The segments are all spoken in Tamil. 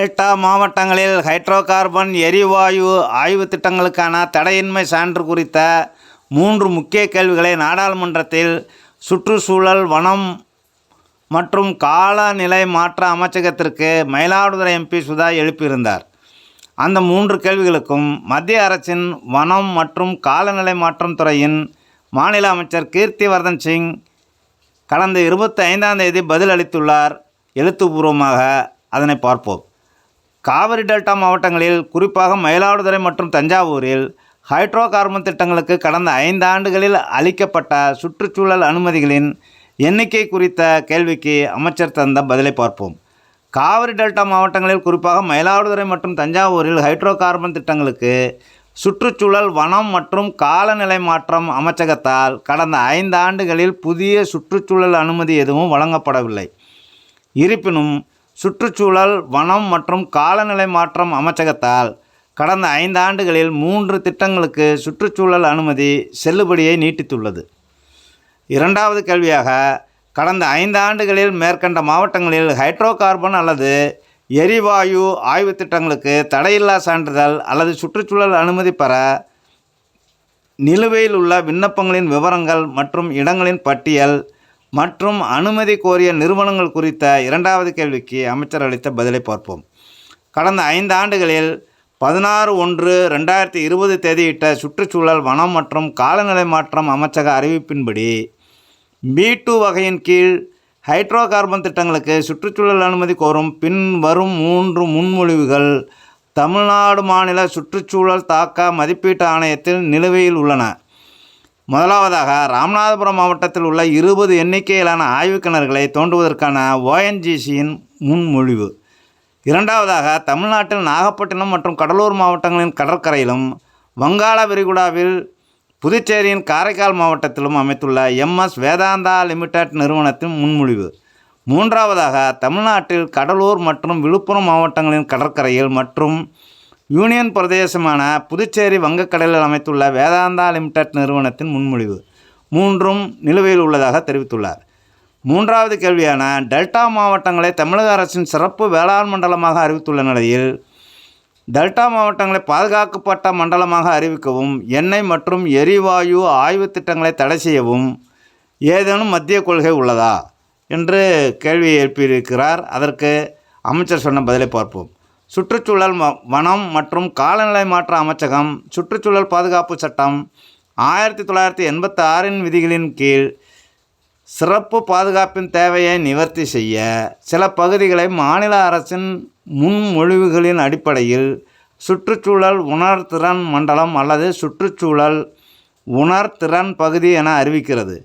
டெல்டா மாவட்டங்களில் ஹைட்ரோ கார்பன் எரிவாயு ஆய்வு திட்டங்களுக்கான தடையின்மை சான்று குறித்த மூன்று முக்கிய கேள்விகளை நாடாளுமன்றத்தில் சுற்றுச்சூழல் வனம் மற்றும் காலநிலை மாற்ற அமைச்சகத்திற்கு மயிலாடுதுறை எம்பி சுதா எழுப்பியிருந்தார். அந்த மூன்று கேள்விகளுக்கும் மத்திய அரசின் வனம் மற்றும் காலநிலை மாற்றம் துறையின் மாநில அமைச்சர் கீர்த்திவர்தன் சிங் கடந்த இருபத்தி ஐந்தாம் தேதி பதில் அளித்துள்ளார் எழுத்துப்பூர்வமாக அதனை பார்ப்போம். காவிரி டெல்டா மாவட்டங்களில் குறிப்பாக மயிலாடுதுறை மற்றும் தஞ்சாவூரில் ஹைட்ரோ கார்பன் திட்டங்களுக்கு கடந்த ஐந்து ஆண்டுகளில் அளிக்கப்பட்ட சுற்றுச்சூழல் அனுமதிகளின் எண்ணிக்கை குறித்த கேள்விக்கு அமைச்சர் தந்த பதிலை பார்ப்போம். காவிரி டெல்டா மாவட்டங்களில் குறிப்பாக மயிலாடுதுறை மற்றும் தஞ்சாவூரில் ஹைட்ரோ கார்பன் திட்டங்களுக்கு சுற்றுச்சூழல் வனம் மற்றும் காலநிலை மாற்றம் அமைச்சகத்தால் கடந்த ஐந்து ஆண்டுகளில் புதிய சுற்றுச்சூழல் அனுமதி எதுவும் வழங்கப்படவில்லை. இருப்பினும் சுற்றுச்சூழல் வனம் மற்றும் காலநிலை மாற்றம் அமைச்சகத்தால் கடந்த ஐந்து ஆண்டுகளில் மூன்று திட்டங்களுக்கு சுற்றுச்சூழல் அனுமதி செல்லுபடியை நீட்டித்துள்ளது. இரண்டாவது கேள்வியாக கடந்த ஐந்து ஆண்டுகளில் மேற்கண்ட மாவட்டங்களில் ஹைட்ரோ கார்பன் அல்லது எரிவாயு ஆய்வு திட்டங்களுக்கு தடையில்லா சான்றிதழ் அல்லது சுற்றுச்சூழல் அனுமதி பெற நிலுவையில் உள்ள விண்ணப்பங்களின் விவரங்கள் மற்றும் இடங்களின் பட்டியல் மற்றும் அனுமதி கோரிய நிறுவனங்கள் குறித்த இரண்டாவது கேள்விக்கு அமைச்சர் அளித்த பதிலை பார்ப்போம். கடந்த ஐந்து ஆண்டுகளில் பதினாறு ஒன்று ரெண்டாயிரத்தி இருபது தேதியிட்ட சுற்றுச்சூழல் வனம் மற்றும் காலநிலை மாற்றம் அமைச்சக அறிவிப்பின்படி பி டூ வகையின் கீழ் ஹைட்ரோ கார்பன் திட்டங்களுக்கு சுற்றுச்சூழல் அனுமதி கோரும் பின்வரும் மூன்று முன்மொழிவுகள் தமிழ்நாடு மாநில சுற்றுச்சூழல் தாக்க மதிப்பீட்டு ஆணையத்தில் நிலுவையில் உள்ளன. முதலாவதாக ராமநாதபுரம் மாவட்டத்தில் உள்ள இருபது எண்ணிக்கையிலான ஆய்வுக் கிணறுகளை தோண்டுவதற்கான ஓஎன்ஜிசியின் முன்மொழிவு. இரண்டாவதாக தமிழ்நாட்டில் நாகப்பட்டினம் மற்றும் கடலூர் மாவட்டங்களின் கடற்கரையிலும் வங்காள விரிகுடாவில் புதுச்சேரியின் காரைக்கால் மாவட்டத்திலும் அமைத்துள்ள எம்எஸ் வேதாந்தா லிமிடெட் நிறுவனத்தின் முன்மொழிவு. மூன்றாவதாக தமிழ்நாட்டில் கடலூர் மற்றும் விழுப்புரம் மாவட்டங்களின் கடற்கரையில் மற்றும் யூனியன் பிரதேசமான புதுச்சேரி வங்கக்கடலில் அமைத்துள்ள வேதாந்தா லிமிடெட் நிறுவனத்தின் முன்மொழிவு மூன்றும் நிலுவையில் உள்ளதாக தெரிவித்துள்ளார். மூன்றாவது கேள்வியான டெல்டா மாவட்டங்களை தமிழக அரசின் சிறப்பு வேளாண் மண்டலமாக அறிவித்துள்ள நிலையில் டெல்டா மாவட்டங்களை பாதுகாக்கப்பட்ட மண்டலமாக அறிவிக்கவும் எண்ணெய் மற்றும் எரிவாயு ஆய்வு திட்டங்களை தடை செய்யவும் ஏதேனும் மத்திய கொள்கை உள்ளதா? என்று கேள்வி எழுப்பியிருக்கிறார். அதற்கு அமைச்சர் சொன்ன பதிலை பார்ப்போம். சுற்றுச்சூழல் வனம் மற்றும் காலநிலை மாற்ற அமைச்சகம் சுற்றுச்சூழல் பாதுகாப்பு சட்டம் ஆயிரத்தி தொள்ளாயிரத்தி எண்பத்தி ஆறின் விதிகளின் கீழ் சிறப்பு பாதுகாப்பின் தேவையை நிவர்த்தி செய்ய சில பகுதிகளை மாநில அரசின் முன்மொழிவுகளின் அடிப்படையில் சுற்றுச்சூழல் உணர்திறன் மண்டலம் அல்லது சுற்றுச்சூழல் உணர்திறன் பகுதி என அறிவிக்கிறது.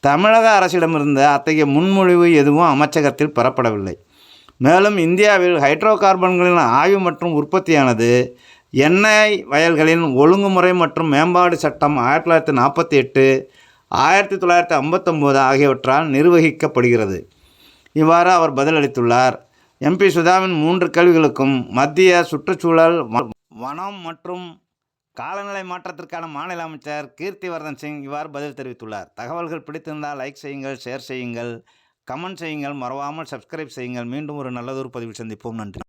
தமிழக அரசிடமிருந்து அத்தகைய முன்மொழிவு எதுவும் அமைச்சகத்தில் பெறப்படவில்லை. மேலும் இந்தியாவில் ஹைட்ரோ கார்பன்களின் ஆய்வு மற்றும் உற்பத்தியானது எண்ணெய் வயல்களின் ஒழுங்குமுறை மற்றும் மேம்பாடு சட்டம் ஆயிரத்தி தொள்ளாயிரத்தி நாற்பத்தி எட்டு ஆயிரத்தி தொள்ளாயிரத்தி ஐம்பத்தொம்போது ஆகியவற்றால் நிர்வகிக்கப்படுகிறது. இவ்வாறு அவர் பதிலளித்துள்ளார். எம்பி சுதாவின் மூன்று கேள்விகளுக்கும் மத்திய சுற்றுச்சூழல் வ- வனம் மற்றும் காலநிலை மாற்றத்திற்கான மாநில அமைச்சர் கீர்த்திவர்தன் சிங் இவ்வாறு பதில் தெரிவித்துள்ளார். தகவல்கள் பிடித்திருந்தால் லைக் செய்யுங்கள் ஷேர் செய்யுங்கள். கமெண்ட் செய்யுங்கள் மறவாமல் சப்ஸ்கிரைப் செய்யுங்கள். மீண்டும் ஒரு நல்லதொரு பதிவில் சந்திப்போம். நன்றி.